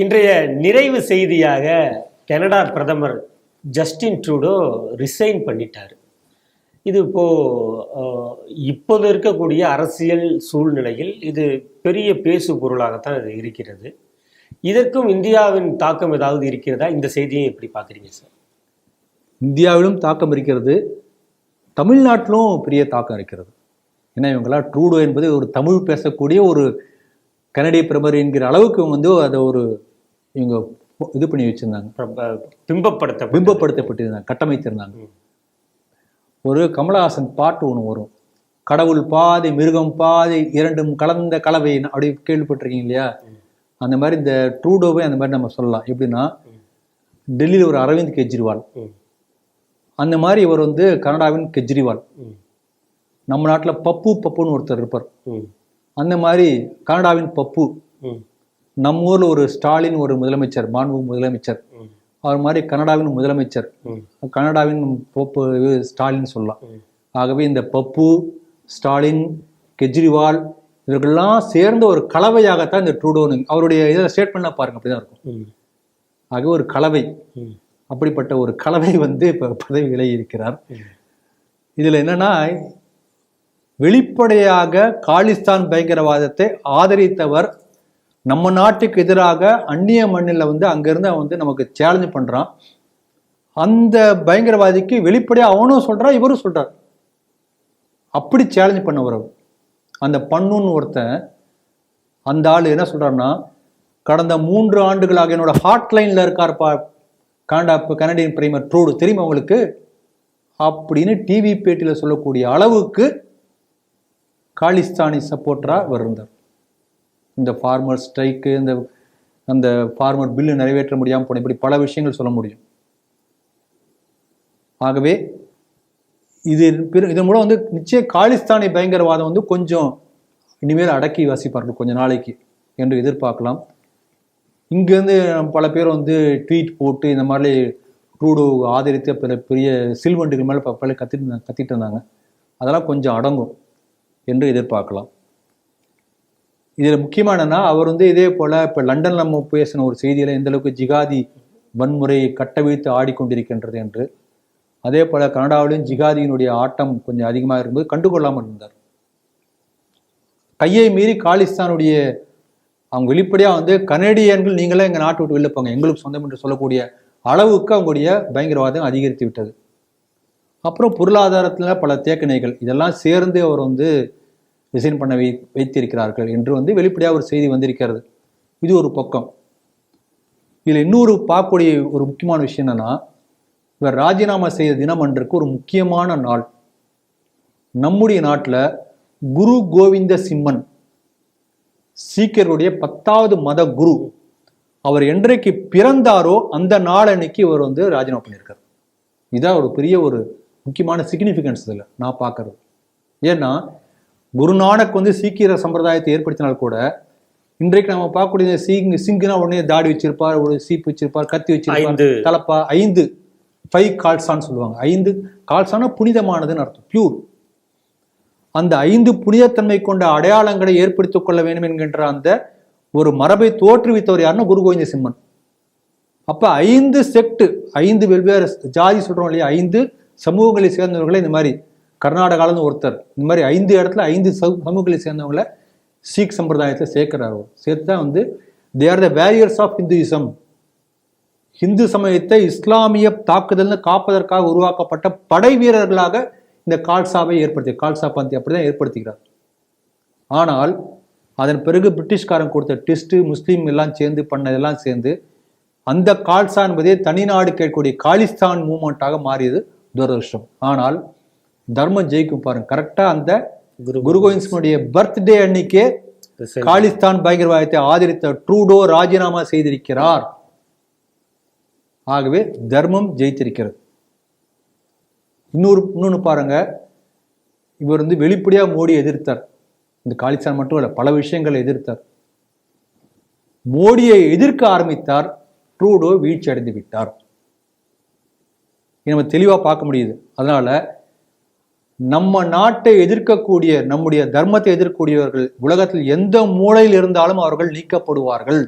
இன்றைய நிறைவு செய்தியாக கனடா பிரதமர் ஜஸ்டின் ட்ரூடோ ரிசைன் பண்ணிட்டார். இது இப்போ இப்போது இருக்கக்கூடிய அரசியல் சூழ்நிலையில் இது பெரிய பேசு பொருளாகத்தான் இது இருக்கிறது. இதற்கும் இந்தியாவின் தாக்கம் ஏதாவது இருக்கிறதா? இந்த செய்தியை எப்படி பார்க்குறீங்க சார்? இந்தியாவிலும் தாக்கம் இருக்கிறது. தமிழ்நாட்டிலும் பெரிய தாக்கம் இருக்கிறது. ஏன்னா இவங்களாம் ட்ரூடோ என்பது ஒரு தமிழ் பேசக்கூடிய ஒரு கனடிய பிரபர் என்கிற அளவுக்கு வந்து அதை ஒரு இவங்க இது பண்ணி வச்சிருந்தாங்க. பிம்பப்படுத்த பிம்பப்படுத்தப்பட்டிருந்தாங்க கட்டமைத்திருந்தாங்க. ஒரு கமலஹாசன் பாட்டு ஒன்று வரும். கடவுள் பாதை மிருகம் பாதை இரண்டும் கலந்த கலவை அப்படி கேள்விப்பட்டிருக்கீங்க இல்லையா? அந்த மாதிரி இந்த ட்ரூடோவே அந்த மாதிரி நம்ம சொல்லலாம். எப்படின்னா டெல்லியில் ஒரு அரவிந்த் கெஜ்ரிவால். அந்த மாதிரி இவர் வந்து கனடாவின் கெஜ்ரிவால். நம்ம நாட்டில் பப்பு பப்புன்னு ஒருத்தர் இருப்பார். அந்த மாதிரி கனடாவின் பப்பு. நம்ம ஊர்ல ஒரு ஸ்டாலின் ஒரு முதலமைச்சர் மாண்பு முதலமைச்சர். அவர் மாதிரி கனடாவின் முதலமைச்சர். கனடாவின் பப்பு ஸ்டாலின் சொல்லலாம். ஆகவே இந்த பப்பு ஸ்டாலின் கெஜ்ரிவால் இவர்கள்லாம் சேர்ந்த ஒரு கலவையாகத்தான் இந்த ட்ரூடோனு அவருடைய இதில் ஸ்டேட்மெண்ட்லாம் பாருங்க அப்படிதான் இருக்கும். ஆகவே ஒரு கலவை. அப்படிப்பட்ட ஒரு கலவை வந்து இப்போ பதவி விலகி இருக்கிறார். இதுல என்னன்னா வெளிப்படையாக காலிஸ்தான் பயங்கரவாதத்தை ஆதரித்தவர் நம்ம நாட்டுக்கு எதிராக அந்நிய மண்ணில் வந்து அங்கேருந்து அவன் வந்து நமக்கு சேலஞ்சு பண்ணுறான் அந்த பயங்கரவாதிக்கு வெளிப்படையாக அவனும் சொல்கிறான் இவரும் சொல்கிறார் அப்படி சேலஞ்ச் பண்ணவர் அந்த பண்ணுன்னு ஒருத்தன் அந்த ஆள் என்ன சொல்கிறான்னா கடந்த மூன்று ஆண்டுகளாக என்னோட இருக்கார் பா கனடா கனடியன் பிரைமர் ட்ரூடு. தெரியுமா உங்களுக்கு? அப்படின்னு டிவி பேட்டியில் சொல்லக்கூடிய அளவுக்கு காலிஸ்தானி சப்போர்ட்டராக இவர் இருந்தார். இந்த ஃபார்மர் ஸ்ட்ரைக்கு இந்த அந்த ஃபார்மர் பில்லு நிறைவேற்ற முடியாமல் போன இப்படி பல விஷயங்கள் சொல்ல முடியும். ஆகவே இது இதன் மூலம் வந்து நிச்சயம் காலிஸ்தானி பயங்கரவாதம் வந்து கொஞ்சம் இனிமேல் அடக்கி வாசிப்பார்கள் கொஞ்சம் நாளைக்கு என்று எதிர்பார்க்கலாம். இங்கேருந்து பல பேர் வந்து ட்வீட் போட்டு இந்த மாதிரி ட்ரூடோ ஆதரித்த பிற பெரிய சில்வண்டுகள் மேலே பல கத்திட்டு இருந்தாங்க- கத்திட்டு இருந்தாங்க. அதெல்லாம் கொஞ்சம் அடங்கும். என்று எதிர்பார்க்கலாம். இதில் முக்கியமானனா அவர் வந்து இதே போல் இப்போ லண்டன் நம்ம பேசின ஒரு செய்தியில் எந்த அளவுக்கு ஜிகாதி வன்முறையை கட்டவிழ்த்து ஆடிக்கொண்டிருக்கின்றது என்று அதே போல் கனடாவிலும் ஜிகாதியினுடைய ஆட்டம் கொஞ்சம் அதிகமாக இருக்கும்போது கண்டுகொள்ளாமல் இருந்தார். கையை மீறி காலிஸ்தானுடைய அவங்க வெளிப்படையாக வந்து கனடியன்கள் நீங்களே எங்கள் நாட்டை விட்டு வெளில போங்க எங்களுக்கு சொந்தம் என்று சொல்லக்கூடிய அளவுக்கு அவங்களுடைய பயங்கரவாதம் அதிகரித்து விட்டது. அப்புறம் பொருளாதாரத்தில் பல தேக்கணைகள். இதெல்லாம் சேர்ந்து அவர் வந்து ரிசைன் பண்ண வை வைத்திருக்கிறார்கள் என்று வந்து வெளிப்படையாக ஒரு செய்தி வந்திருக்கிறது. இது ஒரு பக்கம். இதில் இன்னொரு பார்க்கக்கூடிய ஒரு முக்கியமான விஷயம் என்னென்னா இவர் ராஜினாமா செய்த தினம் அன்றைக்கு ஒரு முக்கியமான நாள். நம்முடைய நாட்டில் குரு கோவிந்த சிம்மன் சீக்கியருடைய பத்தாவது மத குரு அவர் என்றைக்கு பிறந்தாரோ அந்த நாள் அன்னைக்கு இவர் வந்து ராஜினாமா பண்ணியிருக்கார். இதான் ஒரு பெரிய ஒரு முக்கியமான சிக்னிஃபிகன்ஸ் இதில் நான் பார்க்கறது. ஏன்னா குருநானக் வந்து சீக்கிய சம்பிரதாயத்தை ஏற்படுத்தினால் கூட இன்றைக்கு நம்ம பார்க்கக்கூடிய சிங் சிங்குனா உடனே தாடி வச்சிருப்பார் ஒரு சீப் வச்சிருப்பார் கத்தி வச்சிருப்பார் ஐந்து. தலப்பா ஐந்து. ஃபைவ் கால்சான்னு சொல்லுவாங்க. ஐந்து. கால்சானா புனிதமானதுன்னு அர்த்தம். பியூர் அந்த ஐந்து புனிதத்தன்மை கொண்ட அடையாளங்களை ஏற்படுத்திக் கொள்ள வேண்டும் என்கின்ற அந்த ஒரு மரபை தோற்றுவித்தவர் யாருன்னா குரு கோவிந்த சிம்மன். அப்ப ஐந்து செக்ட் ஐந்து வெவ்வேறு ஜாதி சொல்றோம் இல்லையா? ஐந்து சமூகங்களை சேர்ந்தவர்களை இந்த மாதிரி கர்நாடகாலேருந்து ஒருத்தர் இந்த மாதிரி ஐந்து இடத்துல ஐந்து சமூ- சமூகங்களை சேர்ந்தவங்களை சீக் சம்பிரதாயத்தை சேர்க்கிறார் சேர்த்து தான் வந்து they are the warriors of Hinduism Hindu சமயத்தை இஸ்லாமிய தாக்குதல்னு காப்பதற்காக உருவாக்கப்பட்ட படை வீரர்களாக இந்த கால்சாவை ஏற்படுத்தி கால்சா பந்தி அப்படிதான் ஏற்படுத்துகிறார் ஆனால் அதன் பிறகு பிரிட்டிஷ்காரன் கொடுத்த டெஸ்ட்டு முஸ்லீம் எல்லாம் சேர்ந்து பண்ணதெல்லாம் சேர்ந்து அந்த கால்சா என்பதே தனிநாடு கேட்கக்கூடிய காலிஸ்தான் மூமெண்ட்டாக மாறியது. துரதிருஷ்டம். ஆனால் தர்மம் ஜெயிக்கும் பாருங்க. கரெக்டா அந்த குரு குரு கோவிந்த் சிங்குடைய பர்த்டே அன்னைக்கே காலிஸ்தான் பயங்கரவாதத்தை ஆதரித்த ட்ரூடோ ராஜினாமா செய்திருக்கிறார். ஆகவே தர்மம் ஜெயித்திருக்கிறது. இன்னொரு இன்னொன்று பாருங்க. இவர் வந்து வெளிப்படையா மோடி எதிர்த்தார். இந்த காலிஸ்தான் மட்டும் இல்ல பல விஷயங்களை எதிர்த்தார். மோடியை எதிர்க்க ஆரம்பித்தார். ட்ரூடோ வீழ்ச்சி அடைந்து விட்டார். நம்ம தெளிவாக பார்க்க முடியுது. அதனால் நம்ம நாட்டை எதிர்க்கக்கூடிய நம்முடைய தர்மத்தை எதிர்க்கக்கூடியவர்கள் உலகத்தில் எந்த மூலையில் இருந்தாலும் அவர்கள் நீக்கப்படுவார்கள்.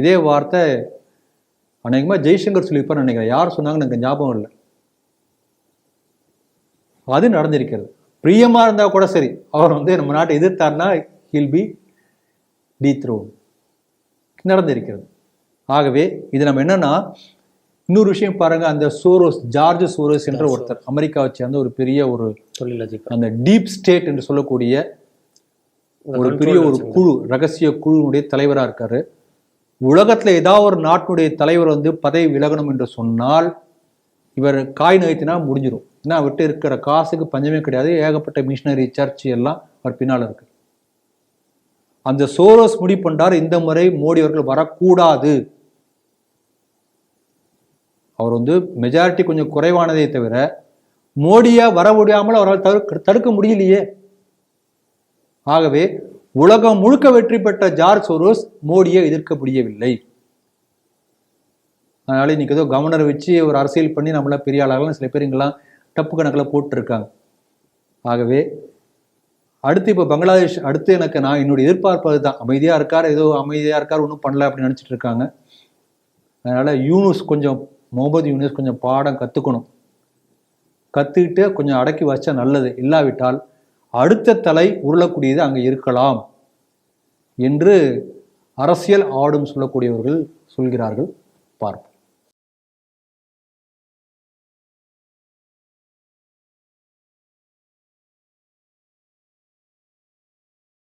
இதே வார்த்தை அநேகமாக ஜெய்சங்கர் சொல்லியிருப்பார் நினைக்கிறேன். யார் சொன்னாங்கன்னு எனக்கு ஞாபகம் இல்லை. அது நடந்திருக்கிறது. பிரியமாக இருந்தால் கூட சரி. அவர் வந்து நம்ம நாட்டை எதிர்த்தார்னா ஹில் பி டி த்ரோ நடந்திருக்கிறது. ஆகவே இது நம்ம என்னன்னா இன்னொரு விஷயம் பாருங்க அந்த சோரோஸ் ஜார்ஜ் சோரோஸ் என்ற ஒருத்தர் அமெரிக்காவை சேர்ந்த ஒரு பெரிய ஒரு தொழிலதிபர். அந்த டீப் ஸ்டேட் என்று சொல்லக்கூடிய ஒரு பெரிய ஒரு குழு ரகசிய குழுவுடைய தலைவரா இருக்காரு. உலகத்துல ஏதாவது ஒரு நாட்டினுடைய தலைவர் வந்து பதவி விலகணும் என்று சொன்னால் இவர் காய் நகைத்தினா முடிஞ்சிடும் ஏன்னா விட்டு இருக்கிற காசுக்கு பஞ்சமே கிடையாது. ஏகப்பட்ட மிஷினரி சர்ச் எல்லாம் அவர் பின்னால இருக்கு. அந்த சோரோஸ் முடிவு பண்ணார் இந்த முறை மோடி அவர்கள் வரக்கூடாது. அவர் வந்து மெஜாரிட்டி கொஞ்சம் குறைவானதே தவிர மோடியா வர முடியாமல் அவரால் தடுக்க தடுக்க முடியலையே. ஆகவே உலகம் முழுக்க வெற்றி பெற்ற ஜார்ஜ் சோரோஸ் மோடியை எதிர்க்க முடியவில்லை. அதனால இன்னைக்கு ஏதோ கவர்னரை வச்சு ஒரு அரசியல் பண்ணி நம்மள பெரிய ஆளாகலாம் சில பேர் இங்கெல்லாம் டப்பு கணக்கில் போட்டுருக்காங்க. ஆகவே அடுத்து இப்போ பங்களாதேஷ் அடுத்து எனக்கு நான் என்னுடைய எதிர்பார்ப்பு அதுதான். அமைதியாக இருக்கார் ஏதோ அமைதியாக இருக்கார் ஒன்றும் பண்ணல அப்படின்னு நினச்சிட்டு இருக்காங்க. அதனால் யூனுஸ் கொஞ்சம் முகமது யூனிஸ் கொஞ்சம் பாடம் கற்றுக்கணும் கற்றுக்கிட்டு கொஞ்சம் அடக்கி வச்சா நல்லது. இல்லாவிட்டால் அடுத்த தலை உருளக்கூடியது அங்கே இருக்கலாம் என்று அரசியல் ஆடும் சொல்லக்கூடியவர்கள் சொல்கிறார்கள். பார்ப்போம்.